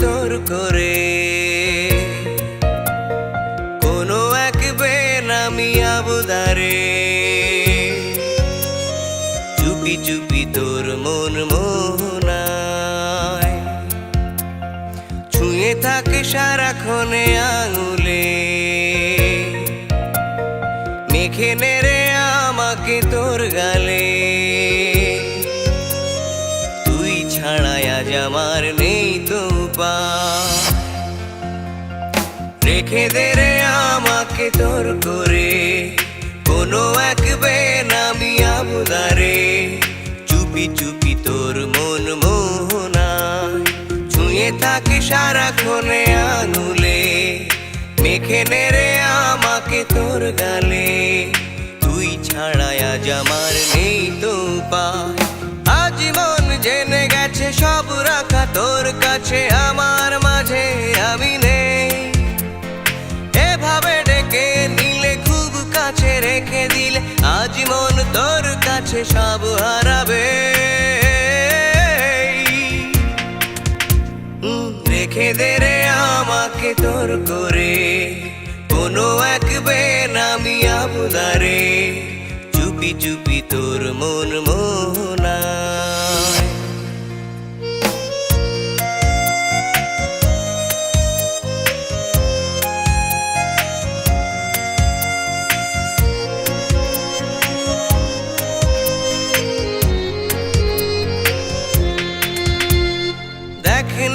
করে। কোনো এক বেনামি আবুদারে। চুপি চুপি তোর মন মোহনায়। ছুঁয়ে থাকে সারাক্ষণে আঙুলে। মেখে নেড়ে আমাকে তোর গালে। তুই ছাড়ায় আজ আমার নেই। রেখে দে রে আমাকে তোর করে। কোনো এক বেনামি আবুদারে। চুপি চুপি তোর মন মোহনায়। ছুঁয়ে থাকে সারাক্ষণে আঙুলে। মেখে নে রে আমাকে তোর গালে। তুই ছাড়া আজ আমার নেই তো উপায়। আজ মন জেনে গেছে সব রাখা তোর কাছে আমার মাঝে আমি নেই। এভাবে ডেকে নিলে খুব কাছে রেখে দিলে আজ মন তোর কাছে সব হারাবে। রেখে দে রে আমাকে তোর করে। কোনো এক বেনামি আবুদারে। চুপি চুপি তোর মন মোহনায়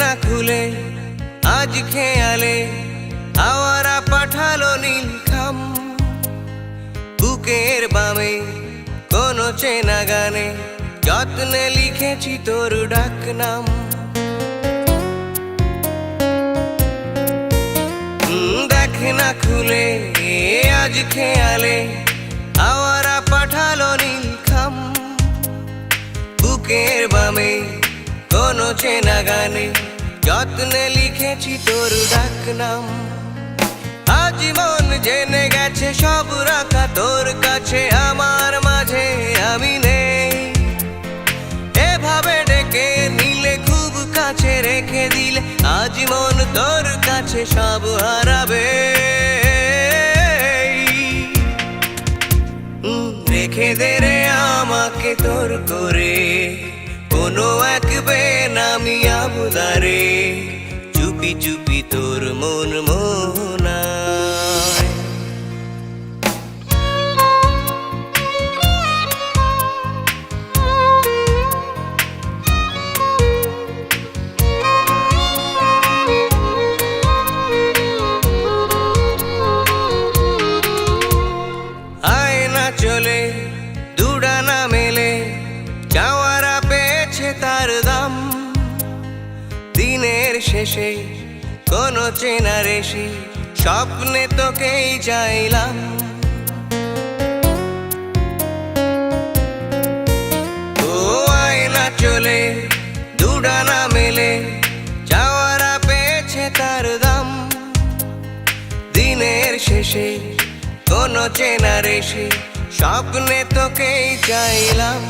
না খুলে, আজ খেয়ালে হাওয়ারা পাঠালো নীল খাম বুকের বামে কোনো চেনা গানে যত্নে লিখেছি তোর ডাক নাম দেখ না খুলে, আজ খেয়ালে হাওয়ারা পাঠালো নীল খাম বুকের বামে কোনো চেনা গানে যত্নে লিখেছি তোর ডাক নাম। আজ মন জেনে গেছে সব রাখা তোর কাছে, আমার মাঝে আমি নেই। এভাবে ডেকে নিলে খুব কাছে রেখে দিলে, আজ মন তোর কাছে সব হারাবে। রেখে দে রে আমাকে তোর করে। চুপি চুপি তোর মন চলে মেলে পেয়েছে তার দাম। দিনের শেষে কোনো চেনা রেশে, স্বপ্নে তোকেই চাইলাম। ও আয় না চলে, দুডানা মেলে, যাওয়ারা পেয়েছে তার দাম। দিনের শেষে কোনো চেনা রেশে, স্বপ্নে তোকেই চাইলাম।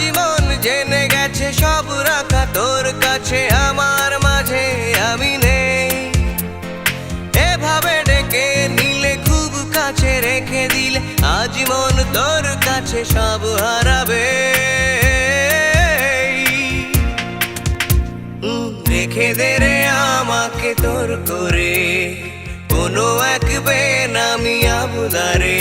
আজ মন জেনে গেছে সব রাখা তোর কাছে, আমার মাঝে আমি নেই। এভাবে ডেকে নিলে খুব কাছে রেখে দিলে আজ মন তোর কাছে সব হারাবে। রেখে দে রে আমাকে তোর করে, কোনো এক বেনামি আবুদারে।